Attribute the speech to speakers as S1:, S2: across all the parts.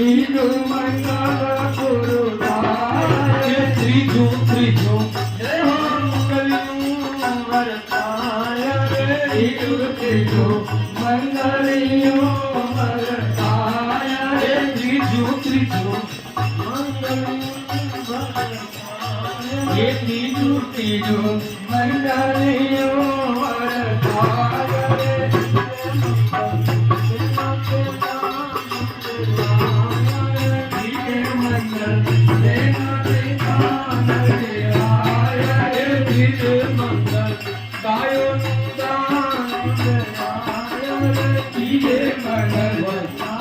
S1: ત્રીજું ત્રીજું. મંગલિયું મંગલિયું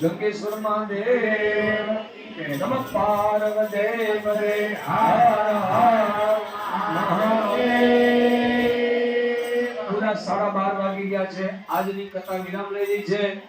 S2: જંગેશ્વર મહાદેવ નમ પાર્વદેવ રે હર હર સાડા બાર વાગી ગયા છે. આજની કથા વિરામ લઈ છે.